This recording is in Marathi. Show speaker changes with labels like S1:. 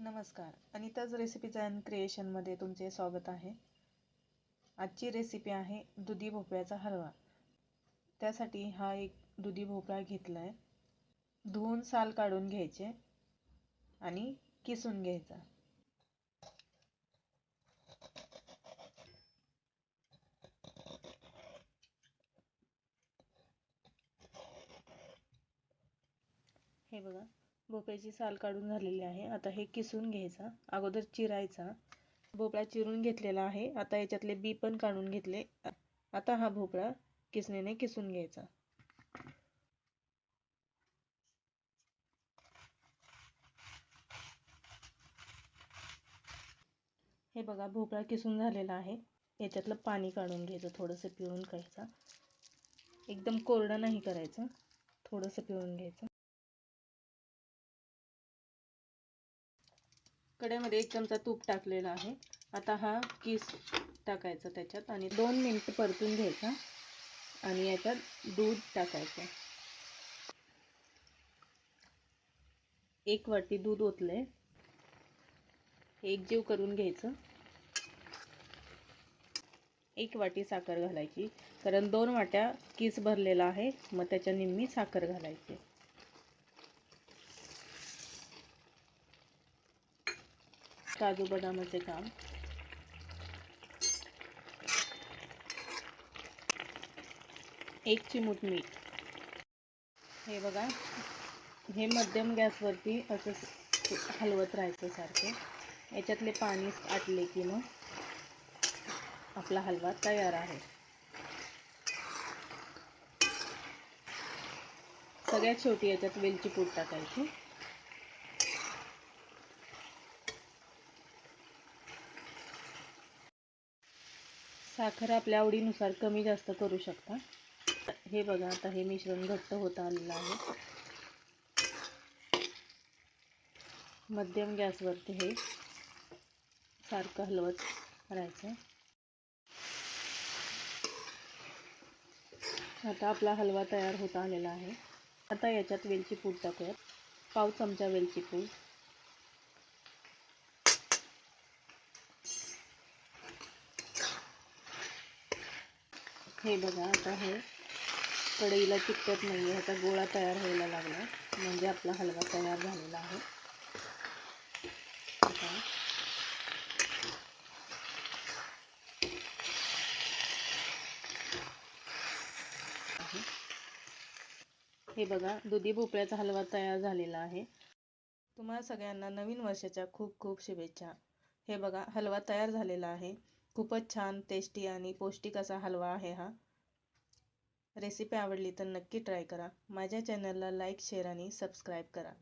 S1: नमस्कार. अनिताज रेसिपीज अँड क्रिएशनमध्ये तुमचे स्वागत आहे. आजची रेसिपी आहे दुधी भोपळ्याचा हलवा. त्यासाठी हा एक दुधी भोपळा घेतला आहे धुवून साल काढून घ्यायचे आणि किसून घ्यायचा. हे बघा. भोपळ्याची साल काढून झालेली आहे. आता हे किसून घ्यायचा. अगोदर चिरायचा. भोपळा चिरून घेतलेला आहे. आता याच्यातले बी पण काढून घेतले. आता हा भोपळा किसणीने किसून घ्यायचा. हे बघा भोपळा किसून झालेला आहे. याच्यातलं पाणी काढून घ्यायचं. थोडंसं पिळून घ्यायचं एकदम कोरडा नाही करायचं. थोडंसं पिळून घ्यायचं. कड्यामध्ये एक चमचा तूप टाकलेला आहे. आता हा किस टाकायचा त्याच्यात आणि दोन मिनटं परतून घ्यायचा आणि याच्यात दूध टाकायचं. एक वाटी दूध ओतले एक जीव करून घ्यायचं. एक वाटी साखर घालायची. कारण दोन वाट्या किस भरलेला आहे मग त्याच्या निम्मी साखर घालायची. काजू बदामाचे काम एक चिमूट मीठ हे बघा हे मध्यम गॅसवरती असं हलवत राहायचं सारखं. याच्यातले पाणी आटले की मग आपला हलवा तयार आहे. सगळ्यात शेवटी याच्यात वेलची पूड टाकायची. साखर आपल्या आवडीनुसार कमी जास्त करू शकता. हे बघा आता हे मिश्रण घट्ट होत आलेलं आहे. मध्यम गॅसवरती हे सारखं हलवत करायचं आता आपला हलवा तयार होत आलेला आहे. आता याच्यात वेलची पूड टाकूयात. पाव चमचा वेलची पूड. हे बघा आता हे कढईला चिकटत नाही आहे ह्याचा गोळा तयार व्हायला लागला. म्हणजे आपला हलवा तयार झालेला आहे. हे बघा दुधी भोपळ्याचा हलवा तयार झालेला आहे. तुम्हाला सगळ्यांना नवीन वर्षाच्या खूप खूप शुभेच्छा. हे बघा हलवा तयार झालेला आहे. खूपच छान टेस्टी आणि पौष्टिक असा हलवा आहे हा. रेसिपी आवडली तर नक्की ट्राय करा. माझ्या चॅनलला लाईक शेअर आणि सबस्क्राईब करा.